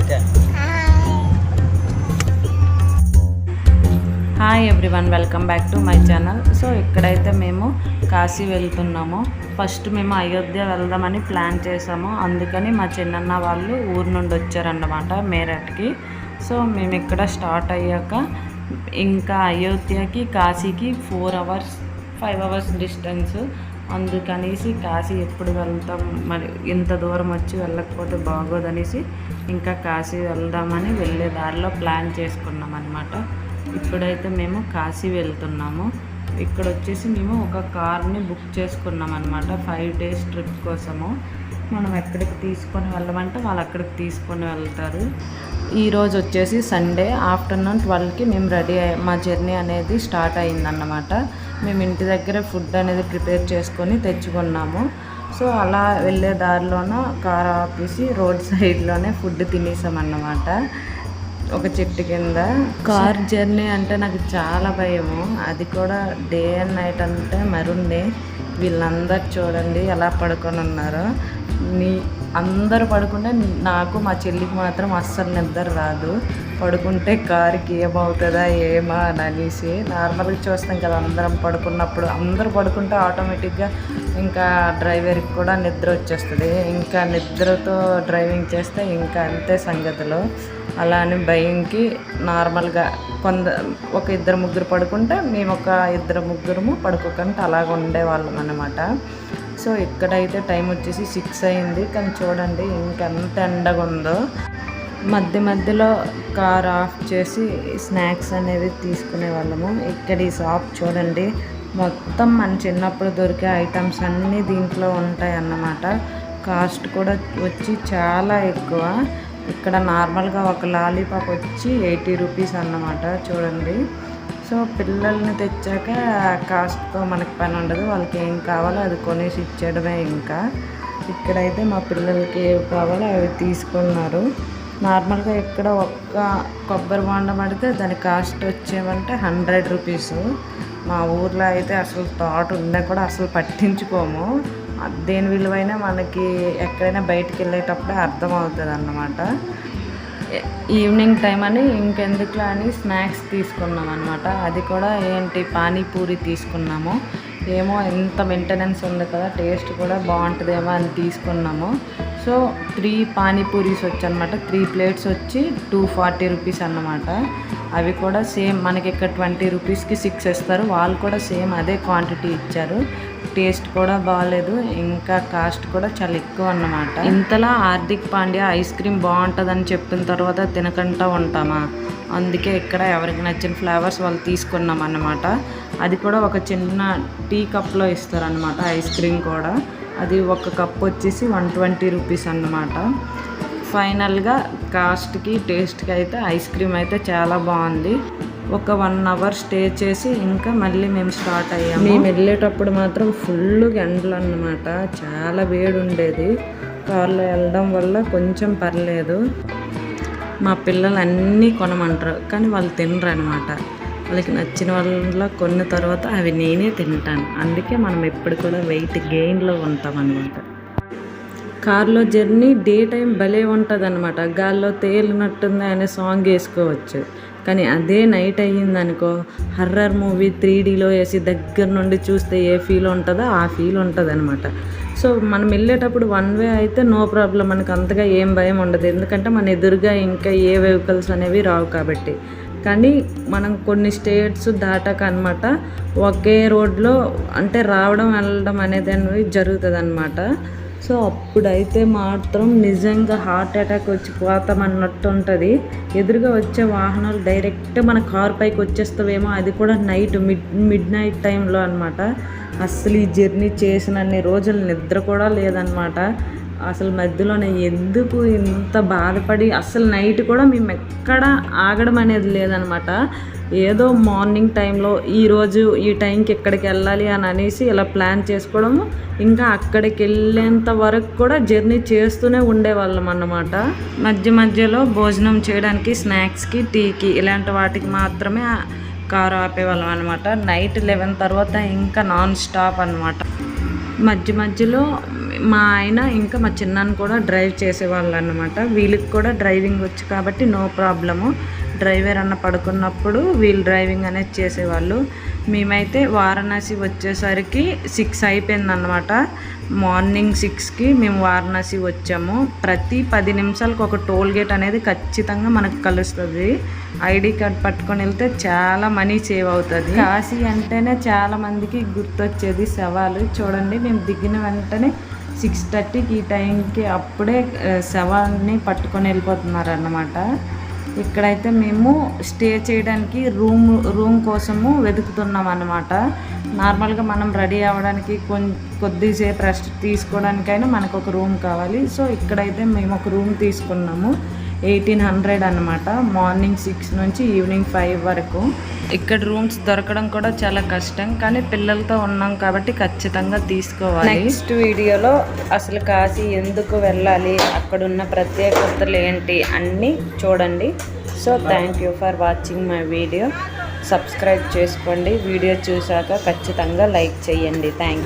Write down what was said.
Okay hi everyone welcome back to my channel so ఇక్కడైతే మేము కాశీ వెళ్తున్నాము. ఫస్ట్ మేము అయోధ్య వెళ్దామని ప్లాన్ చేసాము. అందుకని మా చిన్నన్న వాళ్ళు ఊరు నుండి వచ్చారన్నమాట మేరట్కి. సో మేము ఇక్కడ స్టార్ట్ అయ్యాక ఇంకా అయోధ్యకి కాశీకి four hours five hours distance అందుకనేసి కాశీ ఎప్పుడు వెళ్తాం? మరి ఇంత దూరం వచ్చి వెళ్ళకపోతే బాగోదనేసి ఇంకా కాశీ వెళ్దామని వెళ్ళే దారిలో ప్లాన్ చేసుకున్నాం అనమాట ఇప్పుడైతే మేము కాశీ వెళ్తున్నాము. ఇక్కడ వచ్చేసి మేము ఒక కార్ని బుక్ చేసుకున్నాం అనమాట ఫైవ్ డేస్ ట్రిప్ కోసము. మనం ఎక్కడికి తీసుకొని వెళ్ళమంటే వాళ్ళు అక్కడికి తీసుకొని వెళ్తారు. ఈరోజు వచ్చేసి సండే ఆఫ్టర్నూన్ ట్వెల్వ్కి మేము రెడీ అయ్యా మా జర్నీ అనేది స్టార్ట్ అయిందన్నమాట మేము ఇంటి దగ్గర ఫుడ్ అనేది ప్రిపేర్ చేసుకొని తెచ్చుకున్నాము. సో అలా వెళ్ళే దారిలోన కార్ ఆపేసి రోడ్ సైడ్లోనే ఫుడ్ తినేసామన్నమాట. ఒక చెట్టు కింద. కార్ జర్నీ అంటే నాకు చాలా భయము. అది కూడా డే అండ్ నైట్ అంటే మరుండే వీళ్ళందరూ చూడండి ఎలా పడుకొని ఉన్నారో. నీ అందరు పడుకుంటే నాకు మా చెల్లికి మాత్రం అస్సలు నిద్ర రాదు. పడుకుంటే కారుకి ఏమవుతుందా ఏమా అని అనేసి నార్మల్గా చూస్తాం కదా అందరం పడుకున్నప్పుడు. అందరూ పడుకుంటే ఆటోమేటిక్గా ఇంకా డ్రైవర్కి కూడా నిద్ర వచ్చేస్తుంది. ఇంకా నిద్రతో డ్రైవింగ్ చేస్తే ఇంకా అంతే సంగతిలో. అలా అని భయంకి నార్మల్గా కొంద ఒక ఇద్దరు ముగ్గురు పడుకుంటే మేము ఒక ఇద్దరు ముగ్గురము పడుకోకుండా అలాగ ఉండేవాళ్ళం అనమాట సో ఇక్కడైతే టైం వచ్చేసి సిక్స్ అయింది. కానీ చూడండి ఇంకెంత ఎండగా ఉందో. మధ్య మధ్యలో కార్ ఆఫ్ చేసి స్నాక్స్ అనేవి తీసుకునే వాళ్ళము. ఇక్కడ ఈ షాప్ చూడండి. మొత్తం మన చిన్నప్పుడు దొరికే ఐటమ్స్ అన్నీ దీంట్లో ఉంటాయి అన్నమాట కాస్ట్ కూడా వచ్చి చాలా ఎక్కువ. ఇక్కడ నార్మల్గా ఒక లాలీపాప్ వచ్చి ఎయిటీ రూపీస్ అన్నమాట. చూడండి. సో పిల్లల్ని తెచ్చాక కాస్ట్తో మనకి పని ఉండదు. వాళ్ళకి ఏం కావాలో అది కొనేసి ఇచ్చేయడమే ఇంకా. ఇక్కడైతే మా పిల్లలకి ఏవి కావాలో అవి తీసుకున్నారు. నార్మల్గా ఇక్కడ ఒక్క కొబ్బరి బొండం పడితే దాని కాస్ట్ వచ్చేమంటే హండ్రెడ్ రూపీస్. మా ఊర్లో అయితే అసలు తాట్ ఉన్నా కూడా అసలు పట్టించుకోము. దేని విలువైనా మనకి ఎక్కడైనా బయటికి వెళ్ళేటప్పుడే అర్థమవుతుంది అన్నమాట ఈవినింగ్ టైం అని ఇంకెందుకులా అని స్నాక్స్ తీసుకున్నాం అనమాట అది కూడా ఏంటి? పానీపూరి తీసుకున్నాము. ఏమో ఎంత మెయింటెనెన్స్ ఉంది కదా టేస్ట్ కూడా బాగుంటుందేమో అని తీసుకున్నాము. సో త్రీ పానీపూరీస్ వచ్చనమాట త్రీ ప్లేట్స్ వచ్చి టూ ఫార్టీ రూపీస్ అన్నమాట. అవి కూడా సేమ్ మనకి ఇక్కడ ట్వంటీ రూపీస్కి సిక్స్ ఇస్తారు. వాళ్ళు కూడా సేమ్ అదే క్వాంటిటీ ఇచ్చారు. టేస్ట్ కూడా బాగాలేదు ఇంకా కాస్ట్ కూడా చాలా ఎక్కువ అన్నమాట. ఇంతలా హార్దిక్ పాండ్యా ఐస్ క్రీమ్ బాగుంటుందని చెప్పిన తర్వాత తినకుండా ఉంటామా? అందుకే ఇక్కడ ఎవరికి నచ్చిన ఫ్లేవర్స్ వాళ్ళు తీసుకున్నాం అన్నమాట. అది కూడా ఒక చిన్న టీ కప్లో ఇస్తారనమాట ఐస్ క్రీమ్ కూడా. అది ఒక కప్ వచ్చేసి వన్ ట్వంటీ రూపీస్ అన్నమాట. ఫైనల్గా కాస్ట్కి టేస్ట్కి అయితే ఐస్ క్రీమ్ అయితే చాలా బాగుంది. ఒక వన్ అవర్ స్టే చేసి ఇంకా మళ్ళీ మేము స్టార్ట్ అయ్యాము. మేము వెళ్ళేటప్పుడు మాత్రం ఫుల్ ఎండలు అన్నమాట. చాలా వేడి ఉండేది కార్లో వెళ్ళడం వల్ల కొంచెం పర్లేదు. మా పిల్లలు అన్నీ కొనమంటారు. కానీ వాళ్ళు తినరు అనమాట వాళ్ళకి నచ్చిన వాళ్ళ కొన్న తర్వాత అవి నేనే తింటాను. అందుకే మనం ఎప్పుడు కూడా వెయిట్ గెయిన్లో ఉంటాం అనమాట కార్లో జర్నీ డే టైం భలే ఉంటుంది అనమాట గాల్లో తేలినట్టుంది అనే సాంగ్ వేసుకోవచ్చు. కానీ అదే నైట్ అయ్యిందనుకో హర్రర్ మూవీ త్రీ డీలో వేసి దగ్గర నుండి చూస్తే ఏ ఫీల్ ఉంటుందో ఆ ఫీల్ ఉంటుంది అనమాట సో మనం వెళ్ళేటప్పుడు వన్ వే అయితే నో ప్రాబ్లం మనకు అంతగా ఏం భయం ఉండదు. ఎందుకంటే మన ఎదురుగా ఇంకా ఏ వెహికల్స్ అనేవి రావు కాబట్టి. కానీ మనం కొన్ని స్టేట్స్ దాటాక అనమాట ఒకే రోడ్లో అంటే రావడం వెళ్ళడం అనేది అనేది జరుగుతుంది అనమాట సో అప్పుడైతే మాత్రం నిజంగా హార్ట్ అటాక్ వచ్చి పోతామన్నట్టు ఉంటుంది. ఎదురుగా వచ్చే వాహనాలు డైరెక్ట్ మన కార్ పైకి వచ్చేస్తావేమో అది కూడా నైట్ మిడ్ మిడ్ నైట్ టైంలో అనమాట అస్సలు ఈ జర్నీ చేసినన్ని రోజులు నిద్ర కూడా లేదనమాట అసలు మధ్యలోనే ఎందుకు ఇంత బాధపడి అసలు నైట్ కూడా మేము ఎక్కడ ఆగడం అనేది లేదనమాట ఏదో మార్నింగ్ టైంలో ఈరోజు ఈ టైంకి ఎక్కడికి వెళ్ళాలి అని అనేసి ఇలా ప్లాన్ చేసుకోవడము. ఇంకా అక్కడికి వెళ్ళేంత వరకు కూడా జర్నీ చేస్తూనే ఉండేవాళ్ళం అన్నమాట. మధ్య మధ్యలో భోజనం చేయడానికి స్నాక్స్కి టీకి ఇలాంటి వాటికి మాత్రమే కారు ఆపేవాళ్ళం అనమాట నైట్ లెవెన్ తర్వాత ఇంకా నాన్ స్టాప్ అనమాట మధ్య మధ్యలో మా ఆయన ఇంకా మా చిన్నాన్న కూడా డ్రైవ్ చేసేవాళ్ళు అనమాట వీళ్ళకి కూడా డ్రైవింగ్ వచ్చు కాబట్టి నో ప్రాబ్లము. డ్రైవర్ అన్న పడుకున్నప్పుడు వీళ్ళు డ్రైవింగ్ అనేది చేసేవాళ్ళు. మేమైతే వారణాసి వచ్చేసరికి సిక్స్ అయిపోయిందన్నమాట. మార్నింగ్ సిక్స్కి మేము వారణాసి వచ్చాము. ప్రతి పది నిమిషాలకు ఒక టోల్ గేట్ అనేది ఖచ్చితంగా మనకు కలుస్తుంది. ఐడి కార్డ్ పట్టుకొని వెళ్తే చాలా మనీ సేవ్ అవుతుంది. కాశీ అంటేనే చాలా మందికి గుర్తొచ్చేది శవాలు. చూడండి మేము దిగిన వెంటనే సిక్స్ థర్టీకి ఈ టైంకి అప్పుడే ఆ, శవాన్ని పట్టుకొని వెళ్ళిపోతున్నారు అన్నమాట ఇక్కడైతే మేము స్టే చేయడానికి రూమ్ రూమ్ కోసము వెతుకుతున్నాం అన్నమాట నార్మల్గా మనం రెడీ అవ్వడానికి కొంచెం కొద్దిసేపు రెస్ట్ తీసుకోవడానికైనా మనకు ఒక రూమ్ కావాలి. సో ఇక్కడైతే మేము ఒక రూమ్ తీసుకున్నాము. ఎయిటీన్ హండ్రెడ్ అనమాట మార్నింగ్ సిక్స్ నుంచి ఈవినింగ్ ఫైవ్ వరకు. ఇక్కడ రూమ్స్ దొరకడం కూడా చాలా కష్టం కానీ పిల్లలతో ఉన్నాం కాబట్టి ఖచ్చితంగా తీసుకోవాలి. నెక్స్ట్ వీడియోలో అసలు కాశీ ఎందుకు వెళ్ళాలి అక్కడున్న ప్రత్యేకతలు ఏంటి అన్నీ చూడండి. So thank you for watching my video. Subscribe చేసుకోండి. వీడియో చూశాక ఖచ్చితంగా లైక్ చేయండి. థ్యాంక్